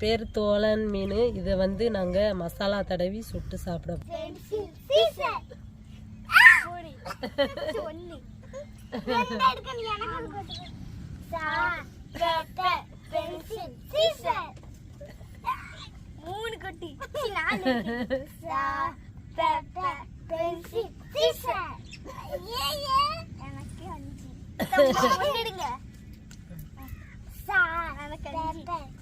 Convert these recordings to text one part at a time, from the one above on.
பேர் தோலன் மீன் இதை வந்து நாங்கள் மசாலா தடவி சுட்டு சாப்பிட சீசர் போடி சொல்லி ரெண்டு எடுக்கணும் எனக்கு ஒன்று கொடுத்துரு. சா பேப்பர் பென்சில் சீசர் மூணு குட்டி சி, நாலு குட்டி. சா பேப்பர் பென்சில் சீசர் ஏ ஏ எனக்கு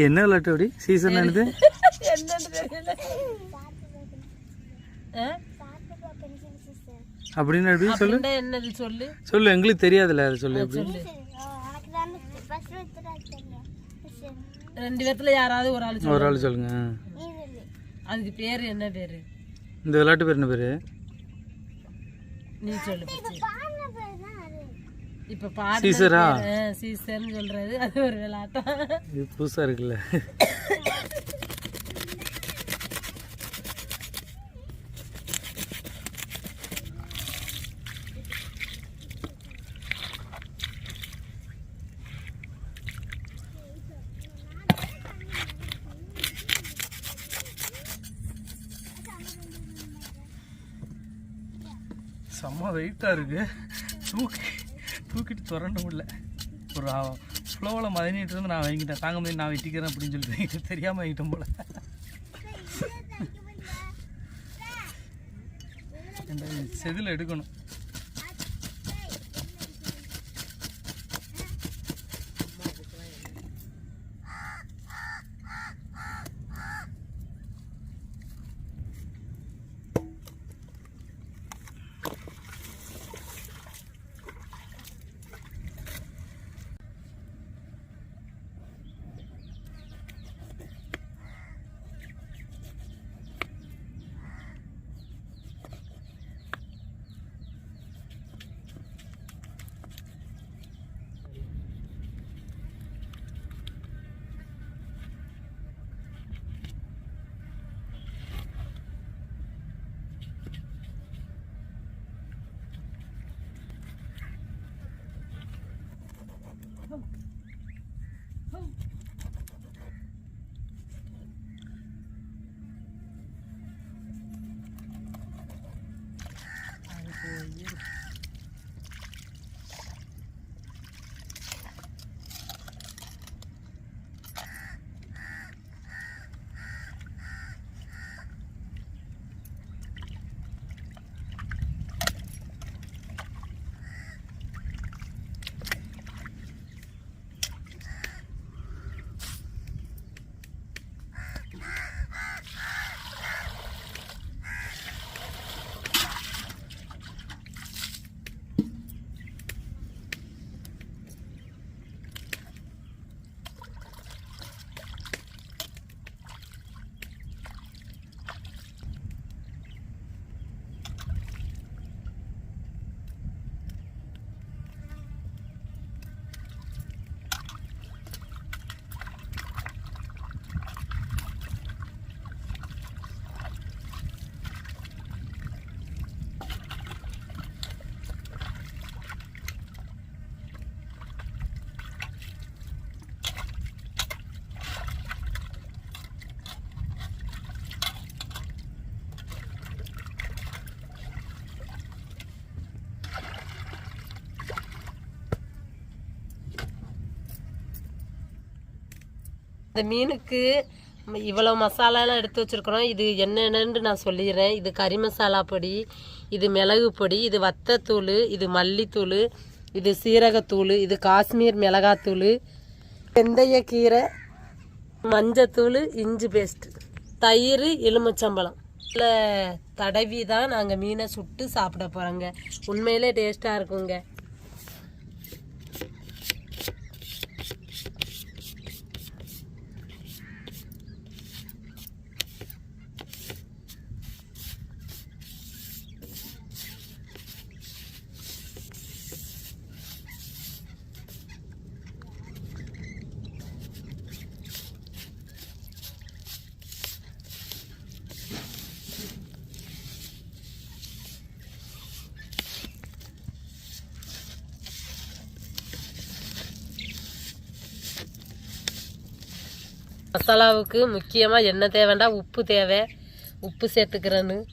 என்ன விளையாட்டு அப்படி? சீசன் என்னது? என்னன்னு தெரியல. ஆ? அப்படின்னு எப்படி சொல்லு. என்னது சொல்லு? சொல்லு எங்களுக்கு தெரியாதுல்ல அதை சொல்லு எப்படி. ரெண்டு பேர்த்துல யாராவது ஒரு ஆள் ஒரு ஆள் சொல்லுங்க. அதுக்கு பேரு என்ன பேரு? இந்த விளையாட்டு பேர் என்ன பேர்? நீ சொல்லு பச்சி. இப்ப பாடு சீசரா? சீசர்னு சொல்றது அது ஒரு விளையாட்டம் இது புதுசாக இருக்குல்ல. செம்ம வெயிட்டாக இருக்கு. தூக்கி. தூக்கிட்டு திரண்ட முடியல. ஒரு ஃப்ளோவில் மதினிட்டு இருந்து நான் வாங்கிட்டேன் தாங்க முடியும் நான் வெட்டிக்கிறேன் அப்படின்னு சொல்லிட்டு தெரியாமல் வாங்கிட்டேன் போல. செதில் எடுக்கணும். இந்த மீனுக்கு இவ்வளோ மசாலாலாம் எடுத்து வச்சிருக்கிறோம். இது என்னென்னு நான் சொல்லிடுறேன். இது கறி மசாலா பொடி இது மிளகு பொடி இது வத்தத்தூள் இது மல்லித்தூள் இது சீரகத்தூள் இது காஷ்மீர் மிளகாத்தூள் வெந்தயக்கீரை மஞ்சத்தூள் இஞ்சி பேஸ்ட்டு தயிர் எலுமிச்சம்பழம். இதில் தடவி தான் நாங்கள் மீனை சுட்டு சாப்பிட போகிறோங்க உண்மையிலே டேஸ்ட்டாக இருக்குங்க. மசாலாவுக்கு முக்கியமாக என்ன தேவைண்டா உப்பு தேவை. உப்பு சேர்த்துக்கிறேன்னு.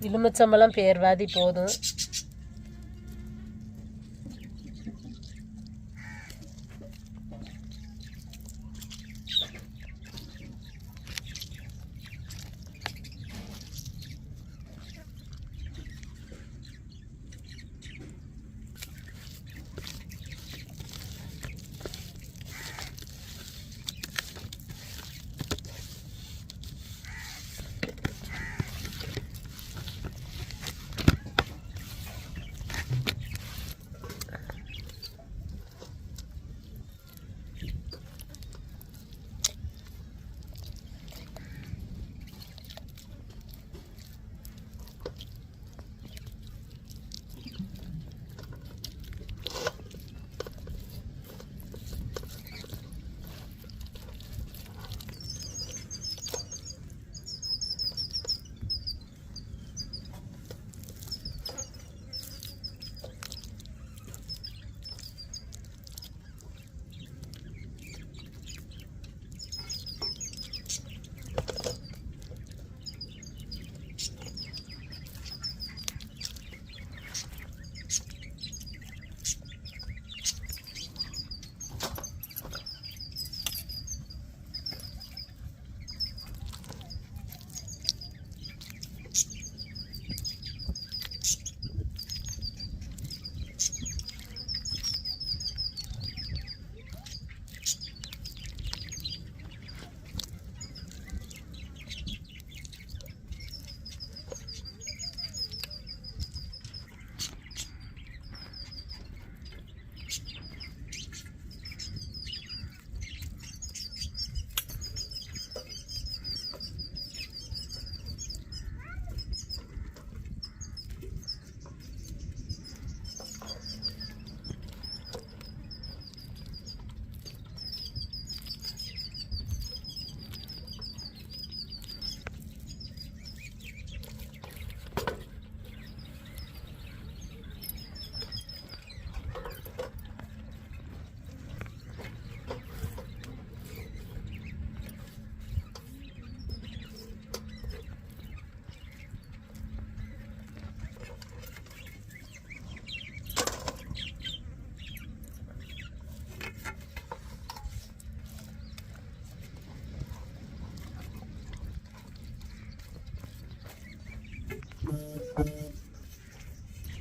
எலுமிச்சம்பழம் பேர்வாதி போதும்.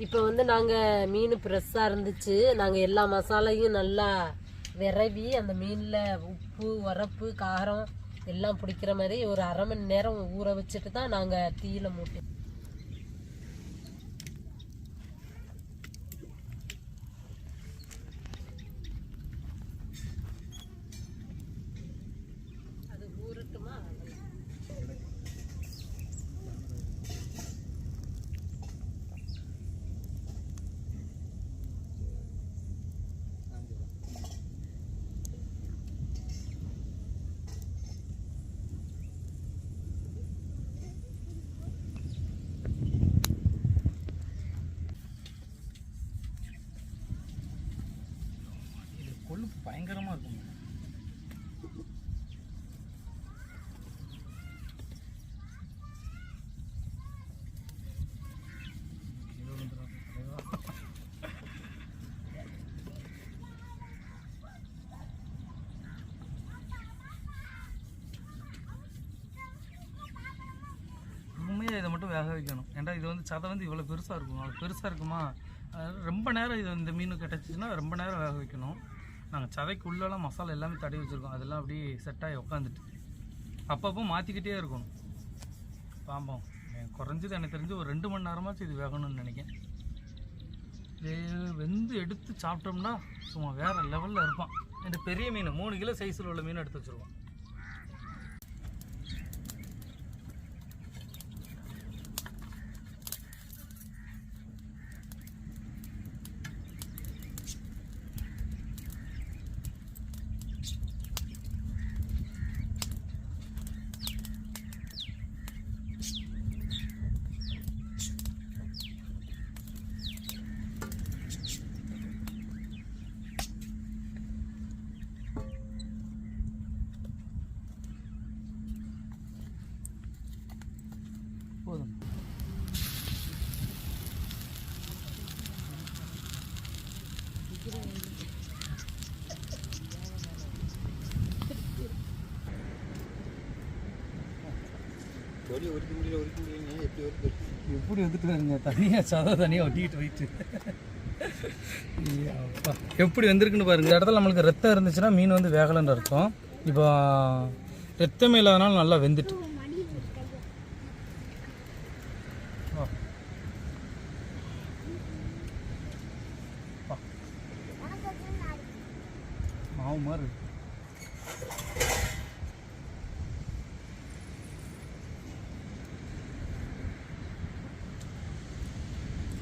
இப்போ வந்து நாங்கள் மீன் ஃப்ரெஷ்ஷாக இருந்துச்சு. நாங்கள் எல்லா மசாலையும் நல்லா விரவி அந்த மீனில் உப்பு உரப்பு காரம் எல்லாம் பிடிக்கிற மாதிரி ஒரு அரை மணி நேரம் ஊற வச்சுட்டு தான் நாங்கள் தீயில மூட்டி கொழுப்பு பயங்கரமாக இருக்கும் உண்மையாக இதை மட்டும் வேக வைக்கணும். ஏன்டா இது வந்து சதை வந்து இவ்வளோ பெருசாக இருக்கும்? அவ்வளோ பெருசாக இருக்குமா? ரொம்ப நேரம் இது இந்த மீன் கிடச்சிச்சின்னா ரொம்ப நேரம் வேக வைக்கணும். நாங்கள் சதைக்கு உள்ளெல்லாம் மசாலா எல்லாமே தடவி வச்சுருக்கோம். அதெல்லாம் அப்படியே செட் ஆகி உட்காந்துட்டு அப்பப்போ மாற்றிக்கிட்டே இருக்கணும். பாம்பம். குறைஞ்சது எனக்கு தெரிஞ்சு ஒரு ரெண்டு மணி நேரமாச்சும் இது வேகணும்னு நினைக்கிறேன். வெந்து எடுத்து சாப்பிட்டோம்னா சும்மா வேறு லெவலில் இருப்பான். இந்த பெரிய மீன் மூணு கிலோ சைஸில் உள்ள மீன் எடுத்து வச்சுருக்கோம். எப்படி வந்துட்டு வருங்க தனியாக சதை தனியாக ஒட்டிக்கிட்டு போயிட்டு. அப்பா. எப்படி வந்திருக்குன்னு பாருங்க. இந்த இடத்துல நம்மளுக்கு ரத்தம் இருந்துச்சுன்னா மீன் வந்து வேகலைன்னு அர்த்தம். இப்போ ரத்தமே இல்லாதனால நல்லா வெந்துட்டு வா. வா. மாவு மாதிரி இருக்கு.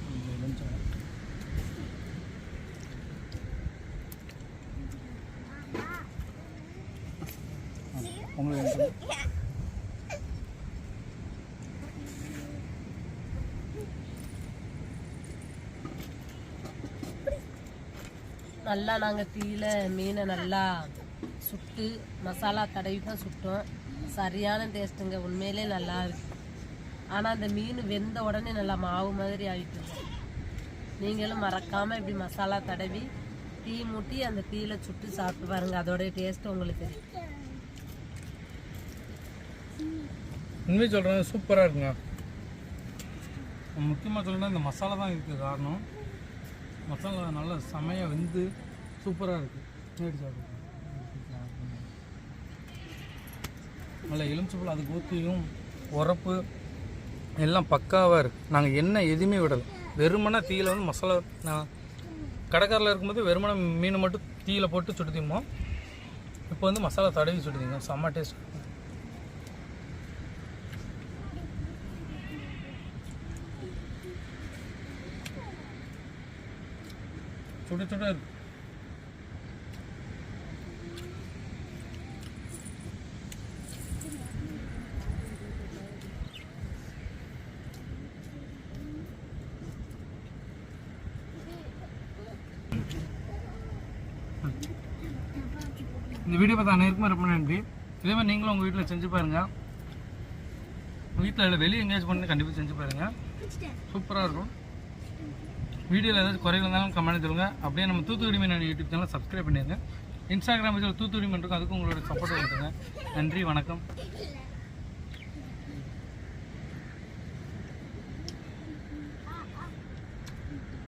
கொஞ்சம் எலுமிச்சம். உங்களுக்கு நல்லா நாங்கள் தீயில மீனை நல்லா சுட்டு மசாலா தடவி தான் சுட்டோம். சரியான டேஸ்ட்டுங்க. உண்மையிலே நல்லா இருக்கு. ஆனால் அந்த மீன் வெந்த உடனே நல்லா மாவு மாதிரி ஆகிட்டு நீங்களும் மறக்காமல் இப்படி மசாலா தடவி தீ மூட்டி அந்த தீயில சுட்டு சாப்பிட்டு பாருங்கள் அதோடைய டேஸ்ட் உங்களுக்கு தெரியும். உண்மையை சொல்கிறேன் சூப்பராக இருக்குங்க. முக்கியமாக சொல்லணும்னா இந்த மசாலா தான் இருக்குது காரணம். மசாலா நல்லா செமையாக வெந்து சூப்பராக இருக்குது நேடி சாப்பிடுங்க. நல்ல எலுமிச்சப்பழம் அது ஊற்றியும் உரப்பு எல்லாம் பக்காவாக இருக்குது நாங்கள் எண்ணெய் எதுவுமே விடலை. வெறுமனா தீயில் வந்து மசாலா நான் கடைக்காரில் இருக்கும்போது வெறுமனே மீன் மட்டும் தீயில் போட்டு சுட்டுதிமோ இப்போ வந்து மசாலா தடவி சுடுதிங்க செம்ம டேஸ்ட் சுட சுட இருக்கு இந்த வீடியோ பார்த்த அனைவருக்கும் ரொம்ப நன்றி. இதே மாதிரி நீங்களும் உங்கள் வீட்டில் செஞ்சு பாருங்கள் வீட்டில் இல்லை வெளியே எங்கேயாச்சும் பண்ணி கண்டிப்பாக செஞ்சு பாருங்கள் சூப்பராக இருக்கும். வீடியோவில் ஏதாவது குறைகள் இருந்தாலும் கமெண்ட் சொல்லுங்கள் அப்படியே நம்ம தூத்துக்குடி மீனான யூடியூப் சேனல் சப்ஸ்கிரைப் பண்ணிடுங்க. இன்ஸ்டாகிராம் இதில் தூத்துக்குடி மீன் இருக்கும் அதுக்கும் உங்களோட சப்போர்ட் கொடுத்துங்க நன்றி வணக்கம்.